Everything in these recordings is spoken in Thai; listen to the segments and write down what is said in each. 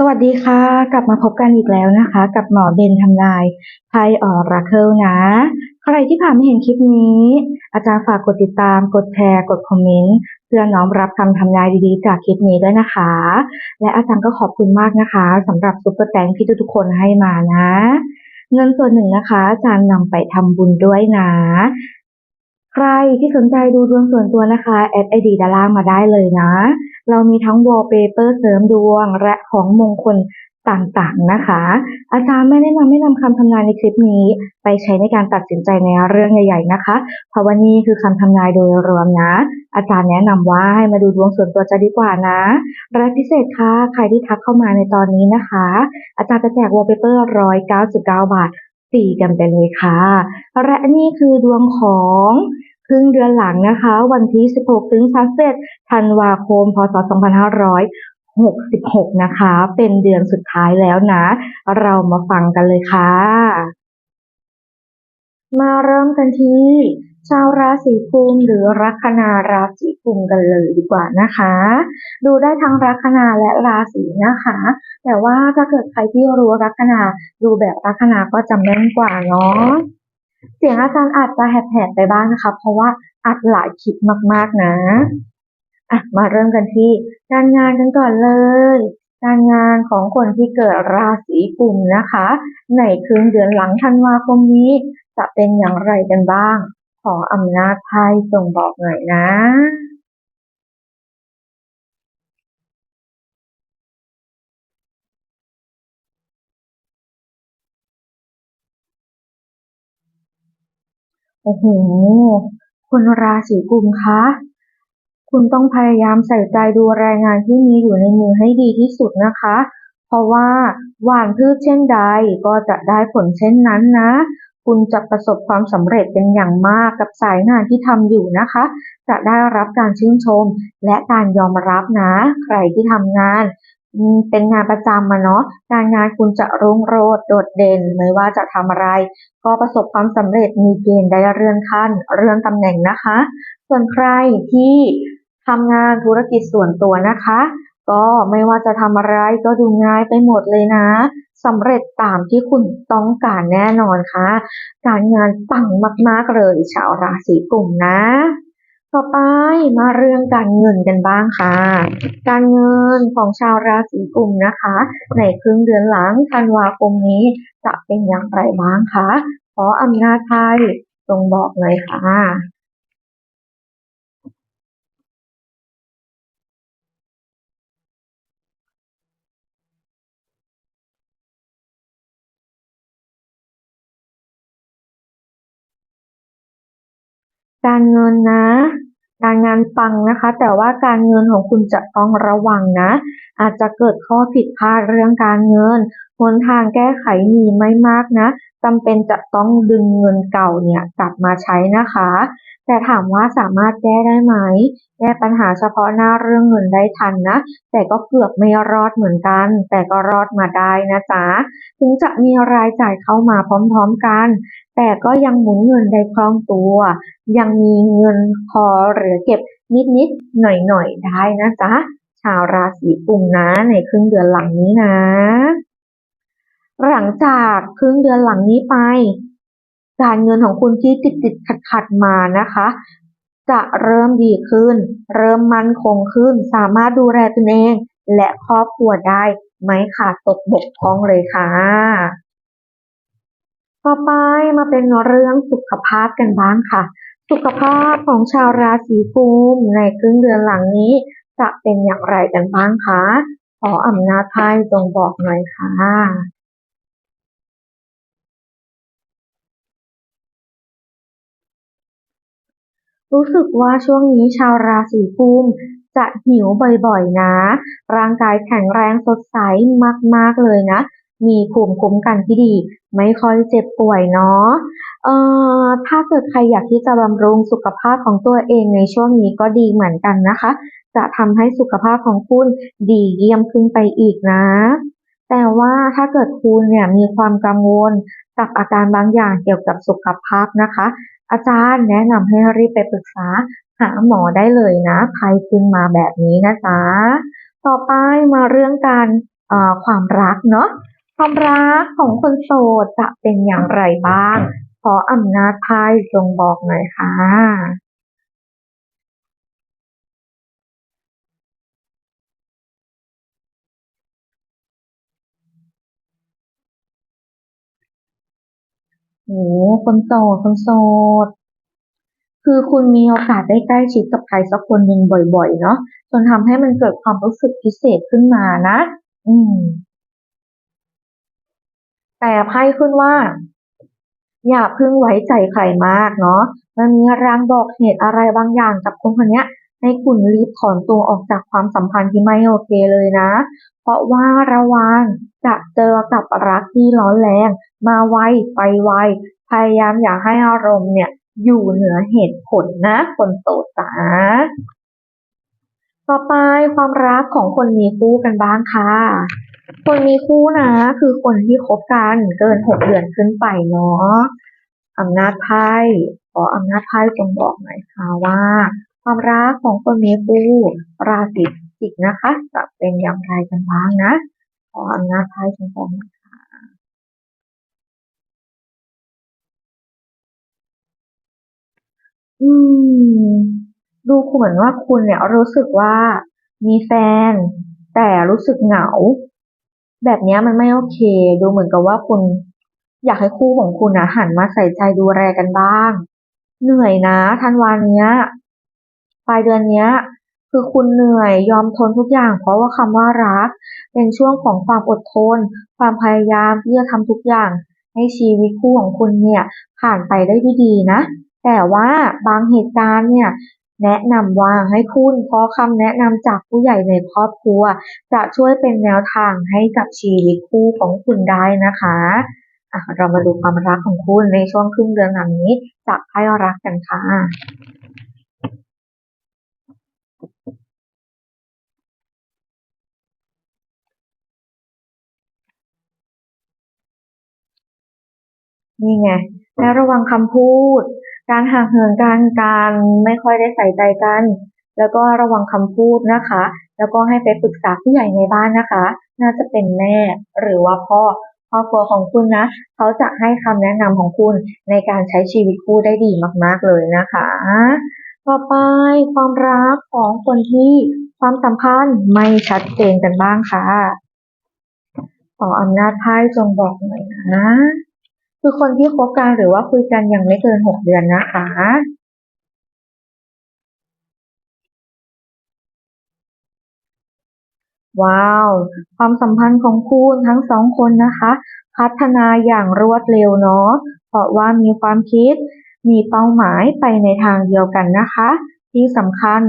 สวัสดีค่ะ กลับมาพบกันอีกแล้วนะคะ กับหมอเบนทำนายไพ่ออราเคิลนะ ใครที่ผ่านไม่เห็นคลิปนี้ อาจารย์ฝากกดติดตาม กดแชร์ กดคอมเมนต์เพื่อน้อมรับคำทำนายดีๆ จากคลิปนี้ด้วยนะคะ และอาจารย์ก็ขอบคุณมากนะคะสำหรับซุปเปอร์แตงที่ทุกๆคนให้มานะ เงินส่วนหนึ่งนะคะ อาจารย์นำไปทำบุญด้วยนะใครที่สนใจดูดวงส่วนตัวนะคะแอดไอดีด้านล่างมาได้เลยนะ เรามีทั้งวอลเปเปอร์เสริมดวง และของมงคลต่างๆนะคะ อาจารย์ไม่ได้นำไม่นำคำทำนายในคลิปนี้ ไปใช้ในการตัดสินใจในเรื่องใหญ่ ๆ นะคะเพราะว่านี่คือคำทำนายโดยรวมนะ อาจารย์แนะนำว่าให้มาดูดวงส่วนตัวจะดีกว่านะรายพิเศษค่ะใครที่ทักเข้ามาในตอนนี้นะคะ อาจารย์จะแจกวอลเปเปอร์ร้อยเก้าสิบาบาทฟรีกันไปเลยค่ะและนี่คือดวงของ ครึ่งเดือนหลังนะคะ วันที่ 16 ถึง31ธันวาคม พศ 2566 นะคะ เป็นเดือนสุดท้ายแล้วนะ เรามาฟังกันเลยค่ะ มาเริ่มกันที่ชาวราศีกุมหรือลัคนาราศีกุมกันเลยดีกว่านะคะ ดูได้ทั้งลัคนาและราศีนะคะ แต่ว่าถ้าเกิดใครที่รู้ลัคนาดูแบบลัคนาก็จะแม่นกว่าเนาะ เสียงอาจารย์อาจจะแหบๆไปบ้างนะคะ เพราะว่าอัดหลายคลิปมากๆนะอะมาเริ่มกันที่การงานกันก่อนเลย การงานของคนที่เกิดราศีกุมนะคะ ในครึ่งเดือนหลังธันวาคมนี้ จะเป็นอย่างไรกันบ้าง ขออำนาจไพ่จงบอกหน่อยนะ โอ้โหคุณราศีกุมคะ คุณต้องพยายามใส่ใจดูแรงงานที่มีอยู่ในมือให้ดีที่สุดนะคะ เพราะว่าหว่านพืชเช่นใดก็จะได้ผลเช่นนั้นนะ คุณจะประสบความสำเร็จเป็นอย่างมากกับสายงานที่ทำอยู่นะคะ จะได้รับการชื่นชมและการยอมรับนะ ใครที่ทำงาน เป็นงานประจำมาเนาะการงานคุณจะรุ่งโรจน์โดดเด่นไม่ว่าจะทำอะไร ก็ประสบความสำเร็จมีเกณฑ์ได้เลื่อนขั้นเลื่อนตำแหน่งนะคะ ส่วนใครที่ทำงานธุรกิจส่วนตัวนะคะ ก็ไม่ว่าจะทำอะไรก็ดูง่ายไปหมดเลยนะสำเร็จตามที่คุณต้องการแน่นอนค่ะ การงานปังมาก ๆ เลยชาวราศีกุมนะ ต่อไปมาเรื่องการเงินกันบ้างค่ะ การเงินของชาวราศีกุมนะคะ ในครึ่งเดือนหลังธันวาคมนี้จะเป็นอย่างไรบ้างคะขออำนาจไทยจงบอกเลยค่ะ การเงินนะ การงานปังนะคะ แต่ว่าการเงินของคุณจะต้องระวังนะ อาจจะเกิดข้อผิดพลาดเรื่องการเงินหนทางแก้ไขมีไม่มากนะจำเป็นจะต้องดึงเงินเก่าเนี่ยกลับมาใช้นะคะ แต่ถามว่าสามารถแก้ได้ไหม แก้ปัญหาเฉพาะหน้าเรื่องเงินได้ทันนะ แต่ก็เกือบไม่รอดเหมือนกัน แต่ก็รอดมาได้นะจ๊ะ ถึงจะมีรายจ่ายเข้ามาพร้อมๆกัน แต่ก็ยังหมุนเงินได้คล่องตัว ยังมีเงินพอเหลือเก็บนิดๆหน่อยๆได้นะจ๊ะชาวราศีกุมนะในครึ่งเดือนหลังนี้นะ หลังจากครึ่งเดือนหลังนี้ไป การเงินของคุณที่ติดติดขัดขัดมานะคะ จะเริ่มดีขึ้น เริ่มมั่นคงขึ้น สามารถดูแลตนเอง และครอบครัวได้ไม่ขาดตกบกพร่องเลยค่ะ ต่อไปมาเป็นเรื่องสุขภาพกันบ้างค่ะ สุขภาพของชาวราศีกุมในครึ่งเดือนหลังนี้ จะเป็นอย่างไรกันบ้างคะ ขออำนาจไพ่จงบอกหน่อยค่ะ รู้สึกว่าช่วงนี้ชาวราศีกุมจะหิวบ่อยๆนะ ร่างกายแข็งแรงสดใสมากๆเลยนะ มีภูมิคุ้มกันที่ดี ไม่ค่อยเจ็บป่วยเนาะถ้าเกิดใครอยากที่จะบำรุงสุขภาพของตัวเองในช่วงนี้ก็ดีเหมือนกันนะคะ จะทำให้สุขภาพของคุณดีเยี่ยมขึ้นไปอีกนะ แต่ว่าถ้าเกิดคุณเนี่ยมีความกังวลกับอาการบางอย่างเกี่ยวกับสุขภาพนะคะ อาจารย์แนะนำให้รีบไปปรึกษาหาหมอได้เลยนะภัยขึ้นมาแบบนี้นะจ๊ะต่อไปมาเรื่องการเอ่อความรักเนาะความรักของคนโสดจะเป็นอย่างไรบ้าง ขออำนาจไพ่จงบอกหน่อยค่ะโอ้คนโสดคนโสด คือคุณมีโอกาสได้ใกล้ชิดกับใครสักคนหนึ่งบ่อยๆ เนาะจนทำให้มันเกิดความรู้สึกพิเศษขึ้นมานะ อืม แต่ไพ่ขึ้นว่า อย่าเพิ่งไว้ใจใครมากเนาะ มันมีรางบอกเหตุอะไรบางอย่างกับคนคนนี้ให้คุณรีบถอนตัวออกจากความสัมพันธ์ที่ไม่โอเคเลยนะ เพราะว่าระวังจะเจอกับรักที่ร้อนแรง มาไวไปไว พยายามอย่าให้อารมณ์เนี่ยอยู่เหนือเหตุผลนะ คนโสดจ๋า ต่อไปความรักของคนมีคู่กันบ้างค่ะ คนมีคู่นะ คือคนที่คบกันเกินหกเดือนขึ้นไปเนาะอำนาจไพ่ขออำนาจไพ่จงบอกหน่อยค่ะว่า ความรักของคนมีคู่ราศีพิจิกนะคะ จะเป็นอย่างไรกันบ้างนะขออำนาจไพ่จงบอกหน่อยค่ะอืม ดูเหมือนว่าคุณเนี่ยรู้สึกว่ามีแฟน แต่รู้สึกเหงา แบบนี้มันไม่โอเค ดูเหมือนกับว่าคุณ อยากให้คู่ของคุณนะหันมาใส่ใจดูแลกันบ้าง เหนื่อยนะธันวาเนี้ยปลายเดือนเนี้ย คือคุณเหนื่อยยอมทนทุกอย่าง เพราะว่าคำว่ารัก เป็นช่วงของความอดทน ความพยายามที่จะทำทุกอย่าง ให้ชีวิตคู่ของคุณเนี่ยผ่านไปได้ด้วยดีนะแต่ว่าบางเหตุการณ์เนี่ย แนะนำว่าให้คุณขอคำแนะนำจากผู้ใหญ่ในครอบครัว จะช่วยเป็นแนวทางให้กับชีวิตคู่ของคุณได้นะคะะเรามาดูความรักของคุณในช่วงครึ่งเดือนหลังนี้ จากไพ่รักกันค่ะนี่ไงและระวังคำพูด การห่างเหินกันการไม่ค่อยได้ใส่ใจกัน แล้วก็ระวังคำพูดนะคะ แล้วก็ให้ไปปรึกษาผู้ใหญ่ในบ้านนะคะ น่าจะเป็นแม่หรือว่าพ่อครอบครัวของคุณนะ เขาจะให้คำแนะนำของคุณในการใช้ชีวิตคู่ได้ดีมาก ๆเลยนะคะ ต่อไปความรักของคนที่ความสัมพันธ์ไม่ชัดเจนกันบ้างค่ะ ขออำนาจไพ่จงบอกหน่อยนะ คือคนที่คบกันหรือว่าคุยกันยังไม่เกินหกเดือนนะคะ ว้าว ความสัมพันธ์ของคุณทั้งสองคนนะคะ พัฒนาอย่างรวดเร็วเนาะเพราะว่ามีความคิด มีเป้าหมายไปในทางเดียวกันนะคะ ที่สำคัญ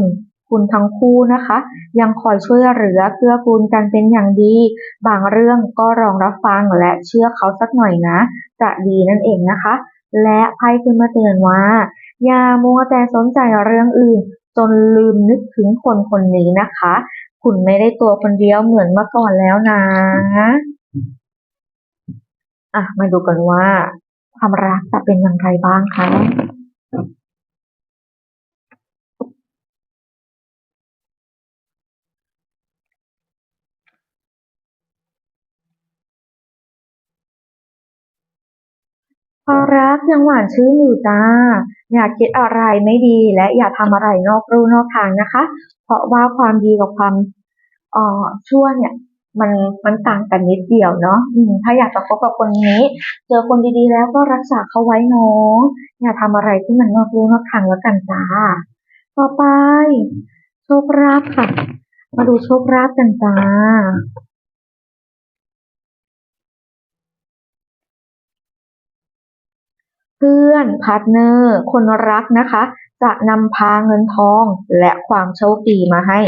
คุณทั้งคู่นะคะ ยังคอยช่วยเหลือเกื้อกูลกันเป็นอย่างดี บางเรื่องก็ลองรับฟังและเชื่อเขาสักหน่อยนะ จะดีนั่นเองนะคะ และไพ่ขึ้นมาเตือนว่า อย่ามัวแต่สนใจเรื่องอื่น จนลืมนึกถึงคนคนนี้นะคะ คุณไม่ได้ตัวคนเดียวเหมือนเมื่อก่อนแล้วนะอะมาดูกันว่าความรักจะเป็นอย่างไรบ้างคะ ความรักยังหวานชื่นอยู่จ้า อย่าคิดอะไรไม่ดีและอย่าทำอะไรนอกรูนอกทางนะคะ เพราะว่าความดีกับความเอ่อชั่วเนี่ย มันมันต่างกันนิดเดียวเนาะถ้าอยากจะคบกับคนนี้ เจอคนดีๆ แล้วก็รักษาเขาไว้เนาะอย่าทำอะไรที่มันนอกรูนอกทางแล้วกันจ้า ต่อไปโชคลาภค่ะ มาดูโชคลาภกันจ้า เพื่อนพาร์ทเนอร์คนรักนะคะ จะนำพาเงินทองและความโชคดีมาให้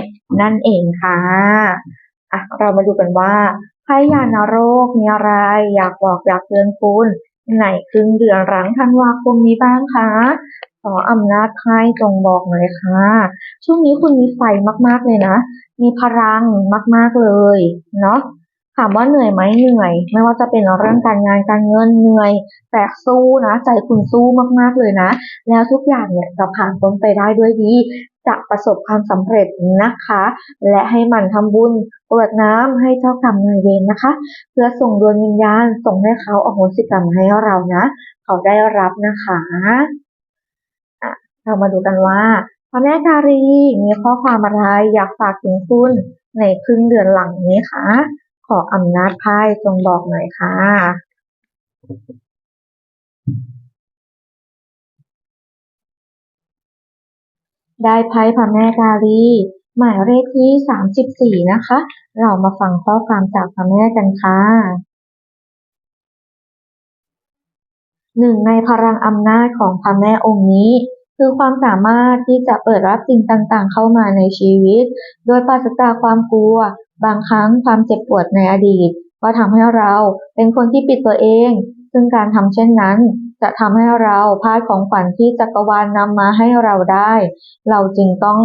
นั่นเองค่ะอะ เรามาดูกันว่าไพ่ยานโรคมีอะไรอยากบอกอยากเตือนคุณในครึ่งเดือนหลังธันวาคมนี้บ้างคะขออำนาจไพ่จงบอกหน่อยค่ะ ช่วงนี้คุณมีไฟมากๆเลยนะ มีพลังมากๆเลย เนาะามว่าเหนื่อยไหมเหนื่อย ไม่ว่าจะเป็นเรื่องการงานการเงินเหนื่อย แต่สู้นะ ใจคุณสู้มากๆเลยนะ แล้วทุกอย่างเนี่ยจะผ่านพ้นไปได้ด้วยดี จะประสบความสำเร็จนะคะ และให้มันทำบุญกรวดน้ำให้เจ้ากรรมนายเวรนะคะ เพื่อส่งดวงวิญญาณส่งให้เขาอโหสิกรรมให้เรานะ เขาได้รับนะคะอะเรามาดูกันว่าพระแม่การีมีข้อความอะไรอยากฝากถึงคุณในครึ่งเดือนหลังนี้คะ ออำนาจไพ่จงบอกหน่อยค่ะได้ไพ่พระแม่กาลี หมายเลขที่ 34 นะคะ เรามาฟังข้อความจากพระแม่กันค่ะหนึ่งในพลังอำนาจของพระแม่องค์นี้ คือความสามารถที่จะเปิดรับสิ่งต่างๆ เข้ามาในชีวิต โดยปราศจากความกลัว บางครั้งความเจ็บปวดในอดีต ก็ทำให้เราเป็นคนที่ปิดตัวเอง ซึ่งการทำเช่นนั้น จะทำให้เราพลาดของขวัญที่จักรวาลนำมาให้เราได้ เราจึงต้อง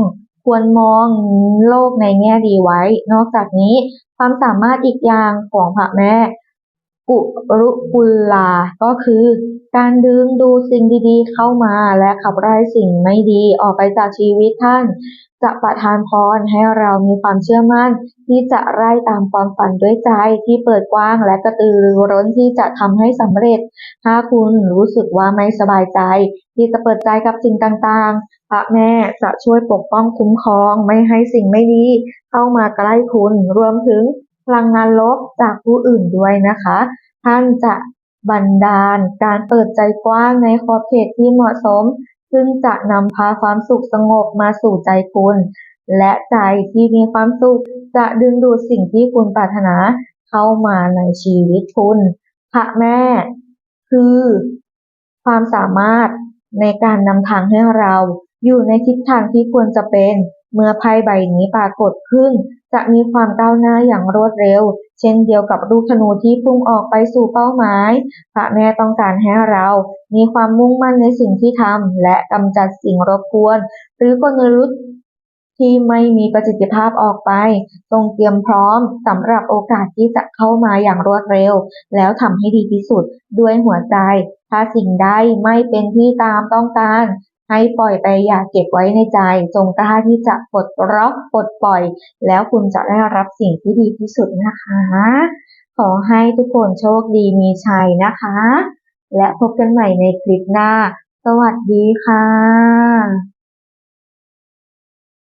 ควรมองโลกในแง่ดีไว้ นอกจากนี้ความสามารถอีกอย่างของพระแม่ กุรุกุลลา ก็คือ การดึงดูสิ่งดีๆเข้ามาและขับไล่สิ่งไม่ดีออกไปจากชีวิตท่าน จะประทานพรให้เรามีความเชื่อมั่น ที่จะไล่ตามความฝันด้วยใจที่เปิดกว้างและกระตือรือร้นที่จะทำให้สำเร็จ ถ้าคุณรู้สึกว่าไม่สบายใจ ที่จะเปิดใจกับสิ่งต่างๆ พระแม่จะช่วยปกป้องคุ้มครองไม่ให้สิ่งไม่ดี เข้ามาใกล้คุณรวมถึง พลังงานลบจากผู้อื่นด้วยนะคะ ท่านจะบันดาลการเปิดใจกว้างในขอบเขตที่เหมาะสม ซึ่งจะนำพาความสุขสงบมาสู่ใจคุณ และใจที่มีความสุขจะดึงดูดสิ่งที่คุณปรารถนาเข้ามาในชีวิตคุณพระแม่ คือความสามารถในการนำทางให้เราอยู่ในทิศทางที่ควรจะเป็น เมื่อไพ่ใบนี้ปรากฏขึ้น จะมีความก้าวหน้าอย่างรวดเร็ว เช่นเดียวกับลูกธนูที่พุ่งออกไปสู่เป้าหมาย พระแม่ต้องการให้เรา มีความมุ่งมั่นในสิ่งที่ทำและกำจัดสิ่งรบกวน หรือกลยุทธ์ที่ไม่มีประสิทธิภาพออกไปจงเตรียมพร้อมสำหรับโอกาสที่จะเข้ามาอย่างรวดเร็ว แล้วทำให้ดีที่สุดด้วยหัวใจ ถ้าสิ่งใดไม่เป็นที่ตามต้องการ ให้ปล่อยไปอย่าเก็บไว้ในใจ จงกล้าที่จะปลดล็อกปลดปล่อย แล้วคุณจะได้รับสิ่งที่ดีที่สุดนะคะ ขอให้ทุกคนโชคดีมีชัยนะคะ และพบกันใหม่ในคลิปหน้า สวัสดีค่ะ